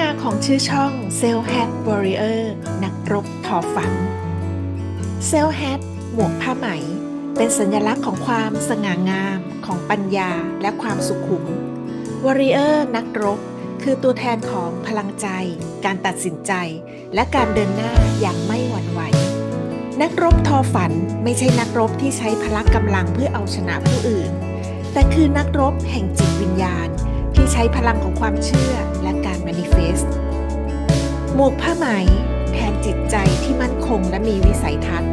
มาของชื่อช่อง s e l l Hat Warrior นักรบทอฝัน s e l l Hat หมวกผ้าไหม เป็นสัญลักษณ์ของความสง่างามของปัญญาและความสุขุม Warrior นักรบ คือตัวแทนของพลังใจ การตัดสินใจ และการเดินหน้าอย่างไม่หวั่นไหว นักรบทอฝันไม่ใช่นักรบที่ใช้พละกำลังเพื่อเอาชนะผู้อื่น แต่คือนักรบแห่งจิตวิญญาณ ที่ใช้พลังของความเชื่อและการ manifest หมวกผ้าไหมแทนจิตใจที่มั่นคงและมีวิสัยทัศน์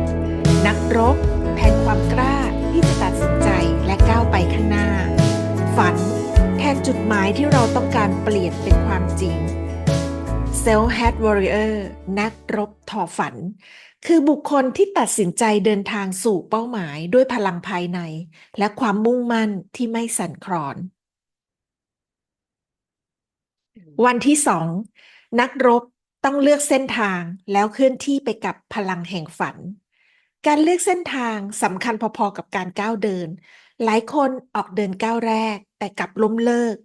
นักรบแทนความกล้าที่จะตัดสินใจและก้าวไปข้างหน้า ฝันแทนจุดหมายที่เราต้องการเปลี่ยนเป็นความจริง Self Hat Warrior นักรบทอฝัน คือบุคคลที่ตัดสินใจเดินทางสู่เป้าหมายด้วยพลังภายใน และความมุ่งมั่นที่ไม่สั่นคลอน วันที่สองนักรบต้องเลือกเส้นทางแล้วเคลื่อนที่ไปกับพลังแห่งฝัน การเลือกเส้นทางสำคัญพอๆกับการก้าวเดิน หลายคนออกเดินก้าวแรก แต่กลับล้มเลิก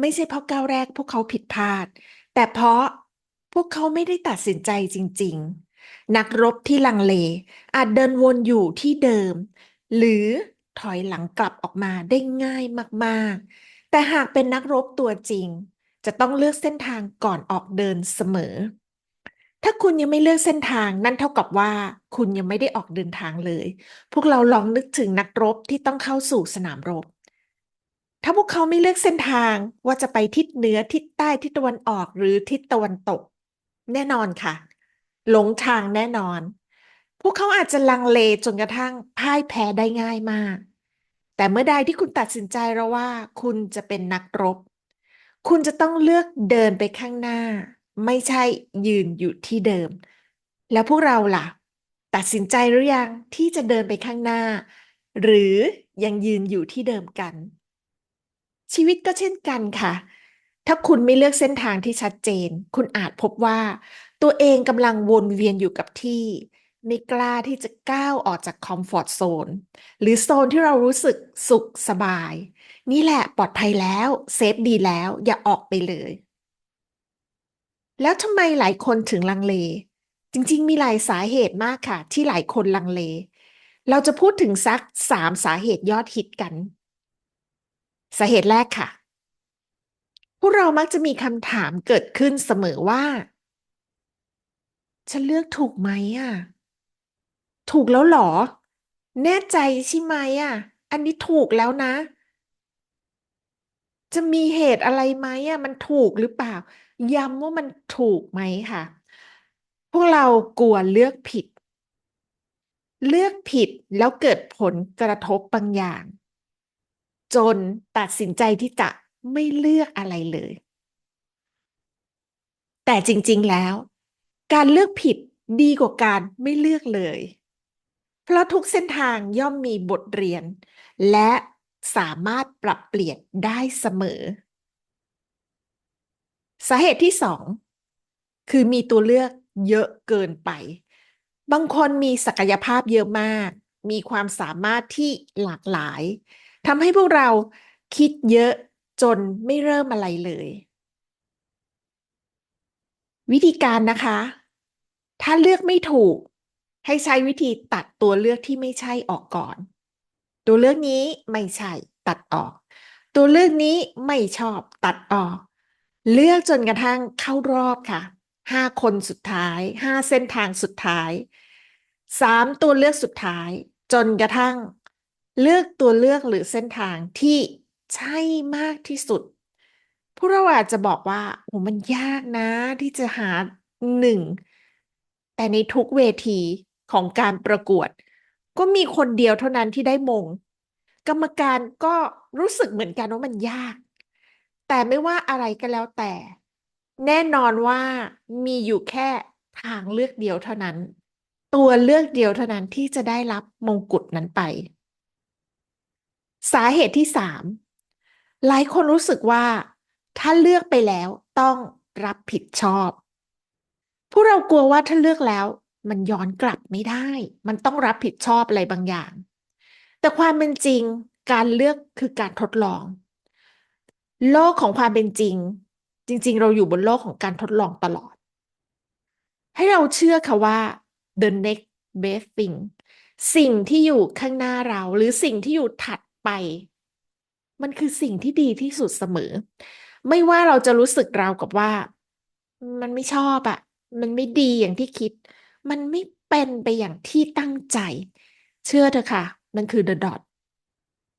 ไม่ใช่เพราะก้าวแรกพวกเขาผิดพลาด แต่เพราะพวกเขาไม่ได้ตัดสินใจจริง ๆ นักรบที่ลังเล อาจเดินวนอยู่ที่เดิม หรือถอยหลังกลับออกมาได้ง่ายมากๆ แต่หากเป็นนักรบตัวจริง จะต้องเลือกเส้นทางก่อนออกเดินเสมอ ถ้าคุณยังไม่เลือกเส้นทางนั่นเท่ากับว่า คุณยังไม่ได้ออกเดินทางเลย พวกเราลองนึกถึงนักรบที่ต้องเข้าสู่สนามรบ ถ้าพวกเขาไม่เลือกเส้นทางว่าจะไปทิศเหนือทิศใต้ทิศตะวันออกหรือทิศตะวันตก แน่นอนค่ะ หลงทางแน่นอน พวกเขาอาจจะลังเลจนกระทั่งพ่ายแพ้ได้ง่ายมาก แต่เมื่อใดที่คุณตัดสินใจแล้วว่า คุณจะเป็นนักรบ คุณจะต้องเลือกเดินไปข้างหน้า ไม่ใช่ยืนอยู่ที่เดิม แล้วพวกเราล่ะ ตัดสินใจหรือยังที่จะเดินไปข้างหน้า หรือยังยืนอยู่ที่เดิมกัน ชีวิตก็เช่นกันค่ะ ถ้าคุณไม่เลือกเส้นทางที่ชัดเจน คุณอาจพบว่า ตัวเองกำลังวนเวียนอยู่กับที่ ไม่กล้าที่จะก้าวออกจากคอมฟอร์ทโซนหรือโซนที่เรารู้สึกสุขสบาย นี่แหละปลอดภัยแล้ว เซฟดีแล้วอย่าออกไปเลย แล้วทำไมหลายคนถึงลังเล จริง ๆ มีหลายสาเหตุมากค่ะ ที่หลายคนลังเล เราจะพูดถึงสักสามสาเหตุยอดฮิตกัน สาเหตุแรกค่ะ พวกเรามักจะมีคำถามเกิดขึ้นเสมอว่า ฉันเลือกถูกไหมอะ ถูกแล้วหรอ แน่ใจใช่ไหมอะ อันนี้ถูกแล้วนะ จะมีเหตุอะไรไหมอะ มันถูกหรือเปล่า ย้ำว่ามันถูกไหมค่ะ พวกเรากลัวเลือกผิด เลือกผิดแล้วเกิดผลกระทบบางอย่าง จนตัดสินใจที่จะไม่เลือกอะไรเลย แต่จริง ๆแล้ว การเลือกผิดดีกว่าการไม่เลือกเลย เพราะทุกเส้นทางย่อมมีบทเรียน และสามารถปรับเปลี่ยนได้เสมอ สาเหตุที่สองคือมีตัวเลือกเยอะเกินไป บางคนมีศักยภาพเยอะมาก มีความสามารถที่หลากหลายทำให้พวกเราคิดเยอะจนไม่เริ่มอะไรเลย วิธีการนะคะ ถ้าเลือกไม่ถูก ให้ใช้วิธีตัดตัวเลือกที่ไม่ใช่ออกก่อน ตัวเลือกนี้ไม่ใช่ตัดออก ตัวเลือกนี้ไม่ชอบตัดออก เลือกจนกระทั่งเข้ารอบค่ะห้าคนสุดท้ายห้าเส้นทางสุดท้ายสามตัวเลือกสุดท้าย จนกระทั่ง เลือกตัวเลือกหรือเส้นทางที่ใช่มากที่สุดพวกเราอาจจะบอกว่าโอ้มันยากนะที่จะหาหนึ่งแต่ในทุกเวที ของการประกวด ก็มีคนเดียวเท่านั้นที่ได้มง กรรมการก็รู้สึกเหมือนกันว่ามันยาก แต่ไม่ว่าอะไรก็แล้วแต่ แน่นอนว่ามีอยู่แค่ทางเลือกเดียวเท่านั้น ตัวเลือกเดียวเท่านั้นที่จะได้รับมงกุฎนั้นไป สาเหตุที่สามหลายคนรู้สึกว่าถ้าเลือกไปแล้วต้องรับผิดชอบ พวกเรากลัวว่าถ้าเลือกแล้ว มันย้อนกลับไม่ได้ มันต้องรับผิดชอบอะไรบางอย่าง แต่ความเป็นจริงการเลือกคือการทดลอง โลกของความเป็นจริง จริง ๆ เราอยู่บนโลกของการทดลองตลอด ให้เราเชื่อค่ะว่า the next best thing สิ่งที่อยู่ข้างหน้าเรา หรือสิ่งที่อยู่ถัดไป มันคือสิ่งที่ดีที่สุดเสมอ ไม่ว่าเราจะรู้สึกราวกับว่า มันไม่ชอบอะมันไม่ดีอย่างที่คิด มันไม่เป็นไปอย่างที่ตั้งใจ เชื่อเถอะค่ะ มันคือ the dot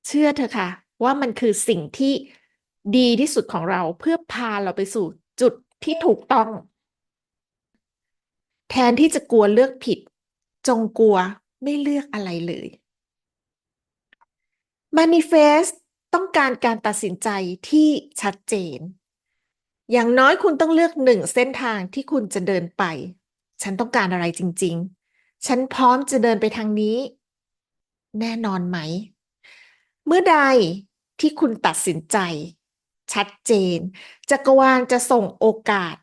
เชื่อเถอะค่ะ ว่ามันคือสิ่งที่ดีที่สุดของเราเพื่อพาเราไปสู่จุดที่ถูกต้อง แทนที่จะกลัวเลือกผิด จงกลัวไม่เลือกอะไรเลย Manifest ต้องการการตัดสินใจที่ชัดเจน อย่างน้อยคุณต้องเลือกหนึ่งเส้นทางที่คุณจะเดินไป ฉันต้องการอะไรจริง ๆ ฉันพร้อมจะเดินไปทางนี้ แน่นอนไหม เมื่อใดที่คุณตัดสินใจ ชัดเจน จักรวาลจะส่งโอกาส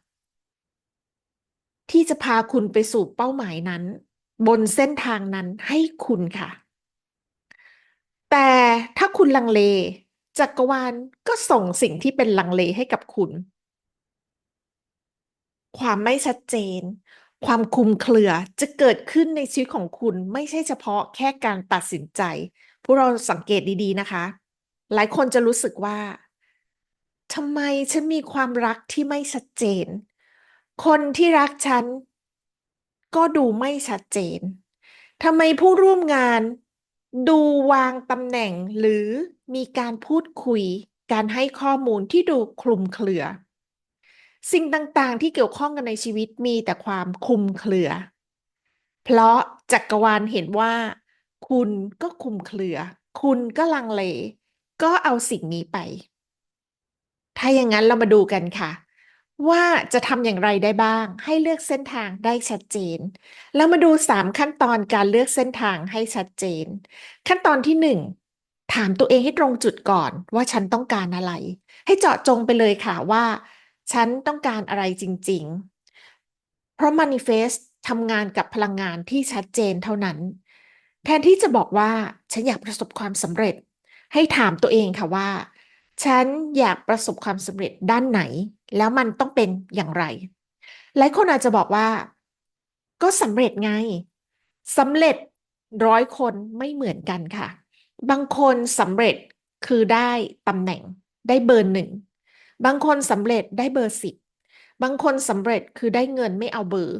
ที่จะพาคุณไปสู่เป้าหมายนั้น บนเส้นทางนั้นให้คุณค่ะ แต่ถ้าคุณลังเล จักรวาลก็ส่งสิ่งที่เป็นลังเลให้กับคุณ ความไม่ชัดเจน ความคลุมเครือจะเกิดขึ้นในชีวิตของคุณไม่ใช่เฉพาะแค่การตัดสินใจ พวกเราสังเกตดีๆนะคะ หลายคนจะรู้สึกว่าทำไมฉันมีความรักที่ไม่ชัดเจน คนที่รักฉัน ก็ดูไม่ชัดเจนทำไมผู้ร่วมงานดูวางตำแหน่งหรือมีการพูดคุย การให้ข้อมูลที่ดูคลุมเครือ สิ่งต่างๆ ที่เกี่ยวข้องกันในชีวิตมีแต่ความคลุมเครือ เพราะจักรวาลเห็นว่า คุณก็คลุมเครือ คุณก็ลังเล ก็เอาสิ่งนี้ไป ถ้าอย่างนั้นเรามาดูกันค่ะ ว่าจะทำอย่างไรได้บ้าง ให้เลือกเส้นทางได้ชัดเจนแล้วมาดู 3 ขั้นตอนการเลือกเส้นทางให้ชัดเจน ขั้นตอนที่ 1ถามตัวเองให้ตรงจุดก่อนว่าฉันต้องการอะไร ให้เจาะจงไปเลยค่ะว่า ฉันต้องการอะไรจริง ๆ เพราะ manifest ทำงานกับพลังงานที่ชัดเจนเท่านั้น แทนที่จะบอกว่าฉันอยากประสบความสำเร็จ ให้ถามตัวเองค่ะว่า ฉันอยากประสบความสำเร็จด้านไหน แล้วมันต้องเป็นอย่างไร หลายคนอาจจะบอกว่า ก็สำเร็จไงสำเร็จร้อยคนไม่เหมือนกันค่ะ บางคนสำเร็จคือได้ตำแหน่งได้เบอร์หนึ่ง บางคนสำเร็จได้เบอร์สิบบางคนสำเร็จคือได้เงินไม่เอาเบอร์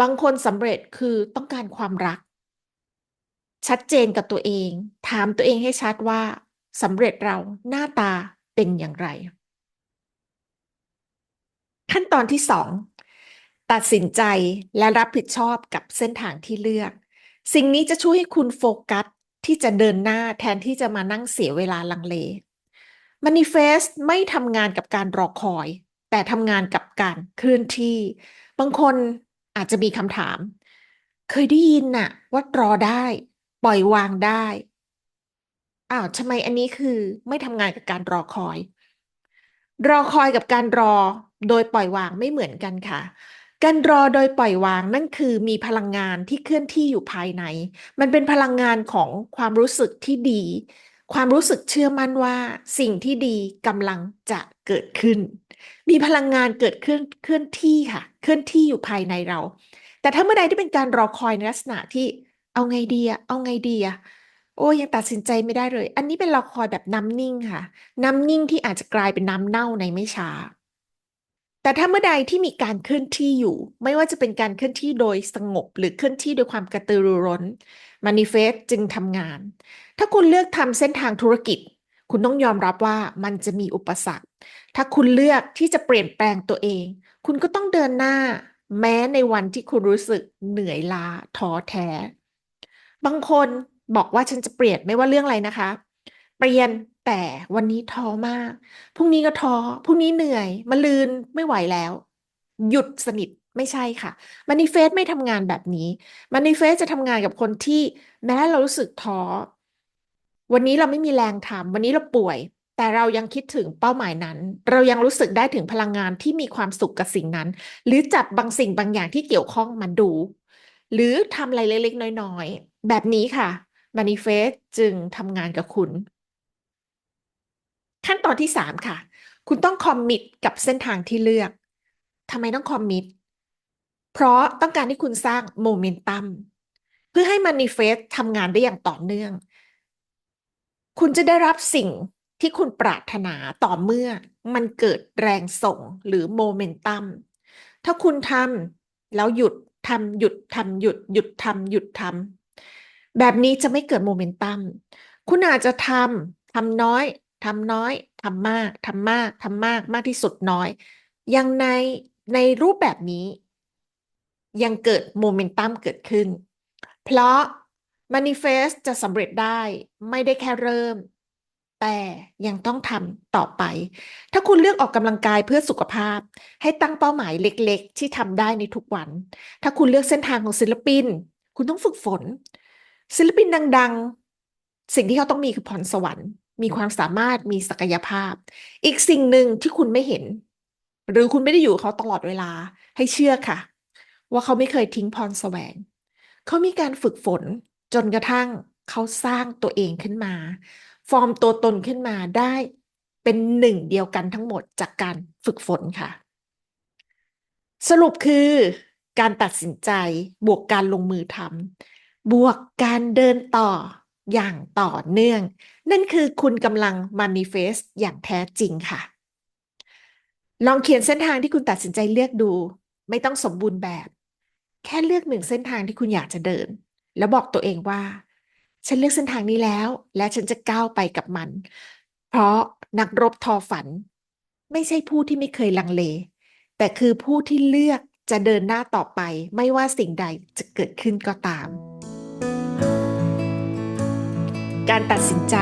บางคนสำเร็จคือต้องการความรัก ชัดเจนกับตัวเอง ถามตัวเองให้ชัดว่าสำเร็จเราหน้าตาเป็นอย่างไร ขั้นตอนที่สองตัดสินใจและรับผิดชอบกับเส้นทางที่เลือก สิ่งนี้จะช่วยให้คุณโฟกัสที่จะเดินหน้าแทนที่จะมานั่งเสียเวลาลังเล Manifest ไม่ทำงานกับการรอคอย แต่ทำงานกับการเคลื่อนที่ บางคนอาจจะมีคำถาม เคยได้ยินน่ะ ว่ารอได้ ปล่อยวางได้อ้าวทำไมอันนี้คือไม่ทำงานกับการรอคอย รอคอยกับการรอโดยปล่อยวางไม่เหมือนกันค่ะ การรอโดยปล่อยวางนั่นคือมีพลังงานที่เคลื่อนที่อยู่ภายใน มันเป็นพลังงานของความรู้สึกที่ดี ความรู้สึกเชื่อมั่นว่าสิ่งที่ดีกำลังจะเกิดขึ้น มีพลังงานเกิดขึ้นเคลื่อนที่ค่ะ เคลื่อนที่อยู่ภายในเรา แต่ถ้าเมื่อใดที่เป็นการรอคอยในลักษณะที่เอาไงดีอะเอาไงดีอะโอ้ยังตัดสินใจไม่ได้เลย อันนี้เป็นรอคอยแบบน้ำนิ่งค่ะ น้ำนิ่งที่อาจจะกลายเป็นน้ำเน่าในไม่ช้า แต่ถ้าเมื่อใดที่มีการเคลื่อนที่อยู่ ไม่ว่าจะเป็นการเคลื่อนที่โดยสงบ หรือเคลื่อนที่โดยความกระตือรือร้น Manifest จึงทำงาน ถ้าคุณเลือกทำเส้นทางธุรกิจ คุณต้องยอมรับว่ามันจะมีอุปสรรค ถ้าคุณเลือกที่จะเปลี่ยนแปลงตัวเอง คุณก็ต้องเดินหน้า แม้ในวันที่คุณรู้สึกเหนื่อยล้าท้อแท้ บางคนบอกว่าฉันจะเปลี่ยนไม่ว่าเรื่องอะไรนะคะ เปลี่ยนแต่วันนี้ท้อมาก พรุ่งนี้ก็ท้อ พรุ่งนี้เหนื่อยมะลืนไม่ไหวแล้ว หยุดสนิทไม่ใช่ค่ะ Manifest ไม่ทำงานแบบนี้ Manifest จะทำงานกับคนที่แม้เรารู้สึกท้อ วันนี้เราไม่มีแรงทำวันนี้เราป่วย แต่เรายังคิดถึงเป้าหมายนั้น เรายังรู้สึกได้ถึงพลังงานที่มีความสุขกับสิ่งนั้น หรือจับบางสิ่งบางอย่างที่เกี่ยวข้องมาดู หรือทำอะไรเล็กๆน้อยๆ แบบนี้ค่ะ Manifest จึงทำงานกับคุณ ขั้นตอนที่สามค่ะ คุณต้องคอมมิตกับเส้นทางที่เลือกทำไมต้องคอมมิตเพราะต้องการให้คุณสร้างโมเมนตัมเพื่อให้มานิเฟสทำงานได้อย่างต่อเนื่อง คุณจะได้รับสิ่งที่คุณปรารถนาต่อเมื่อมันเกิดแรงส่งหรือโมเมนตัม ถ้าคุณทำแล้วหยุดทำหยุดทำหยุดหยุดทำหยุดทำแบบนี้จะไม่เกิดโมเมนตัม คุณอาจจะทำทำน้อยทำน้อยทำมากทำมากทำมากมากที่สุดน้อยยังในในรูปแบบนี้ ยังเกิดโมเมนตัมเกิดขึ้น เพราะ manifest จะสำเร็จได้ไม่ได้แค่เริ่ม แต่ยังต้องทำต่อไป ถ้าคุณเลือกออกกำลังกายเพื่อสุขภาพ ให้ตั้งเป้าหมายเล็กๆ ที่ทำได้ในทุกวัน ถ้าคุณเลือกเส้นทางของศิลปิน คุณต้องฝึกฝน ศิลปินดังๆ สิ่งที่เขาต้องมีคือพรสวรรค์มีความสามารถมีศักยภาพ อีกสิ่งหนึ่งที่คุณไม่เห็น หรือคุณไม่ได้อยู่เขาตลอดเวลาให้เชื่อค่ะ ว่าเขาไม่เคยทิ้งพรแสวง เขามีการฝึกฝน จนกระทั่งเขาสร้างตัวเองขึ้นมา ฟอร์มตัวตนขึ้นมาได้เป็นหนึ่งเดียวกันทั้งหมดจากการฝึกฝนค่ะ สรุปคือการตัดสินใจบวกการลงมือทำบวกการเดินต่ออย่างต่อเนื่อง นั่นคือคุณกำลัง manifest อย่างแท้จริงค่ะ ลองเขียนเส้นทางที่คุณตัดสินใจเลือกดู ไม่ต้องสมบูรณ์แบบ แค่เลือกหนึ่งเส้นทางที่คุณอยากจะเดิน แล้วบอกตัวเองว่า ฉันเลือกเส้นทางนี้แล้ว และฉันจะก้าวไปกับมัน เพราะนักรบทอฝัน ไม่ใช่ผู้ที่ไม่เคยลังเล แต่คือผู้ที่เลือกจะเดินหน้าต่อไป ไม่ว่าสิ่งใดจะเกิดขึ้นก็ตาม การตัดสินใจ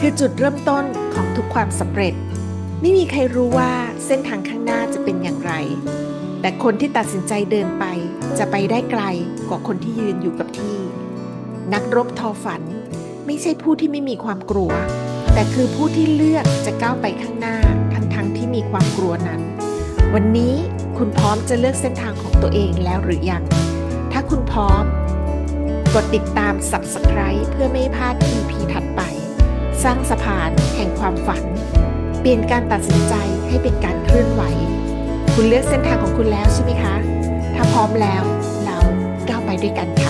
คือจุดเริ่มต้นของทุกความสำเร็จ ไม่มีใครรู้ว่าเส้นทางข้างหน้าจะเป็นอย่างไร แต่คนที่ตัดสินใจเดินไปจะไปได้ไกลกว่าคนที่ยืนอยู่กับที่ นักรบทอฝัน ไม่ใช่ผู้ที่ไม่มีความกลัว แต่คือผู้ที่เลือกจะก้าวไปข้างหน้าทั้งๆทที่มีความกลัวนั้น วันนี้คุณพร้อมจะเลือกเส้นทางของตัวเองแล้วหรือยัง ถ้าคุณพร้อม กดติดตาม Subscribe เพื่อไม่พลาด EP ถัดไป สร้างสะพานแห่งความฝัน เปลี่ยนการตัดสินใจให้เป็นการเคลื่อนไหว คุณเลือกเส้นทางของคุณแล้วใช่ไหมคะ ถ้าพร้อมแล้วเราก้าวไปด้วยกันค่ะ